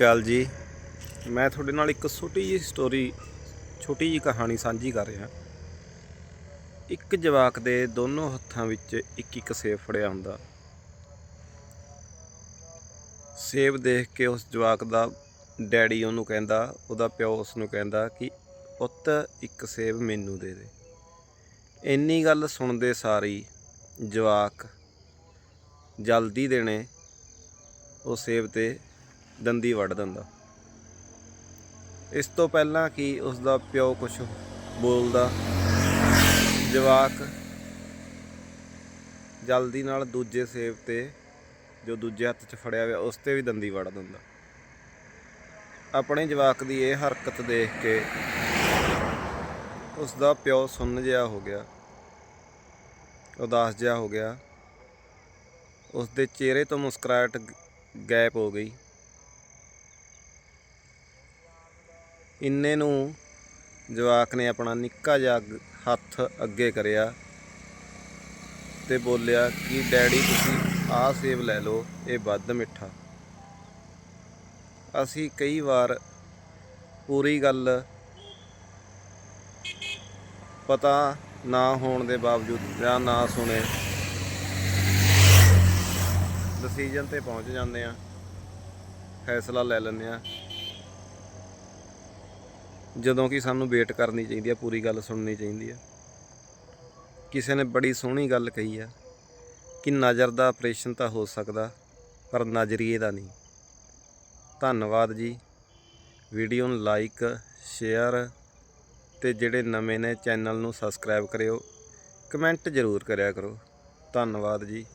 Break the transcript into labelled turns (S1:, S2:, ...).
S1: ਅਕਾਲ ਜੀ। ਮੈਂ ਤੁਹਾਡੇ ਨਾਲ ਇੱਕ ਛੋਟੀ ਜਿਹੀ ਸਟੋਰੀ ਛੋਟੀ ਜਿਹੀ ਕਹਾਣੀ ਸਾਂਝੀ ਕਰ ਰਿਹਾ। ਇੱਕ ਜਵਾਕ ਦੇ ਦੋਨੋਂ ਹੱਥਾਂ ਵਿੱਚ ਇੱਕ ਇੱਕ ਸੇਬ ਫੜਿਆ ਹੁੰਦਾ। ਸੇਬ ਦੇਖ ਕੇ ਉਸ ਜਵਾਕ ਦਾ ਡੈਡੀ ਉਹਨੂੰ ਕਹਿੰਦਾ, ਉਹਦਾ ਪਿਓ ਉਸ ਨੂੰ ਕਹਿੰਦਾ ਕਿ, ਪੁੱਤ, ਇੱਕ ਸੇਬ ਮੈਨੂੰ ਦੇ ਦੇ। ਇੰਨੀ ਗੱਲ ਸੁਣਦੇ ਸਾਰੀ ਜਵਾਕ ਜਲਦੀ ਦੇਣੇ ਉਹ ਸੇਬ ਤੇ ਦੰਦੀ ਵੱਢ ਦਿੰਦਾ। ਇਸ ਤੋਂ ਪਹਿਲਾਂ ਕਿ ਉਸ ਦਾ ਪਿਓ ਕੁਝ ਬੋਲਦਾ, ਜਵਾਕ ਜਲਦੀ ਨਾਲ ਦੂਜੇ ਸੇਬ ਤੇ ਜੋ ਦੂਜੇ ਹੱਥ 'ਚ ਫੜਿਆ ਹੋਇਆ, ਉਸ ਤੇ ਵੀ ਦੰਦੀ ਵੜ ਦਿੰਦਾ। ਆਪਣੇ ਜਵਾਕ ਦੀ ਇਹ ਹਰਕਤ ਦੇਖ ਕੇ ਉਸ ਦਾ ਪਿਓ ਸੁੰਨ ਜਿਹਾ ਹੋ ਗਿਆ, ਉਦਾਸ ਜਿਹਾ ਹੋ ਗਿਆ। ਉਸ ਦੇ ਚਿਹਰੇ ਤੋਂ ਮੁਸਕਰਾਹਟ ਗ- ਗਾਇਬ ਹੋ ਗਈ। ਇੰਨੇ ਨੂੰ ਜਵਾਕ ਨੇ ਆਪਣਾ ਨਿੱਕਾ ਜਿਹਾ ਹੱਥ ਅੱਗੇ ਕਰਿਆ ਤੇ ਬੋਲਿਆ ਕਿ, ਡੈਡੀ, ਤੁਸੀਂ ਆਹ ਸੇਬ ਲੈ ਲਓ, ਇਹ ਵੱਧ ਮਿੱਠਾ। ਅਸੀਂ ਕਈ ਵਾਰ ਪੂਰੀ ਗੱਲ ਪਤਾ ਨਾ ਹੋਣ ਦੇ ਬਾਵਜੂਦ ਜਾਂ ਨਾ ਸੁਣੇ ਡਿਸੀਜਨ ਤੇ ਪਹੁੰਚ ਜਾਂਦੇ ਆ ਫੈਸਲਾ ਲੈ ਲੈਂਦੇ ਆ ਜਦੋਂ ਕਿ ਸਾਨੂੰ ਵੇਟ ਕਰਨੀ ਚਾਹੀਦੀ ਆ, ਪੂਰੀ ਗੱਲ ਸੁਣਨੀ ਚਾਹੀਦੀ ਆ। ਕਿਸੇ ਨੇ ਬੜੀ ਸੋਹਣੀ ਗੱਲ ਕਹੀ ਆ ਕਿ ਨਜ਼ਰ ਦਾ ਆਪਰੇਸ਼ਨ ਤਾਂ ਹੋ ਸਕਦਾ, ਪਰ ਨਜ਼ਰੀਏ ਦਾ ਨਹੀਂ। ਧੰਨਵਾਦ ਜੀ। ਵੀਡੀਓ ਨੂੰ ਲਾਈਕ, ਸ਼ੇਅਰ ਤੇ ਜਿਹੜੇ ਨਵੇਂ ਨੇ ਚੈਨਲ ਨੂੰ ਸਬਸਕ੍ਰਾਈਬ ਕਰਿਓ। ਕਮੈਂਟ ਜ਼ਰੂਰ ਕਰਿਆ ਕਰੋ। ਧੰਨਵਾਦ ਜੀ।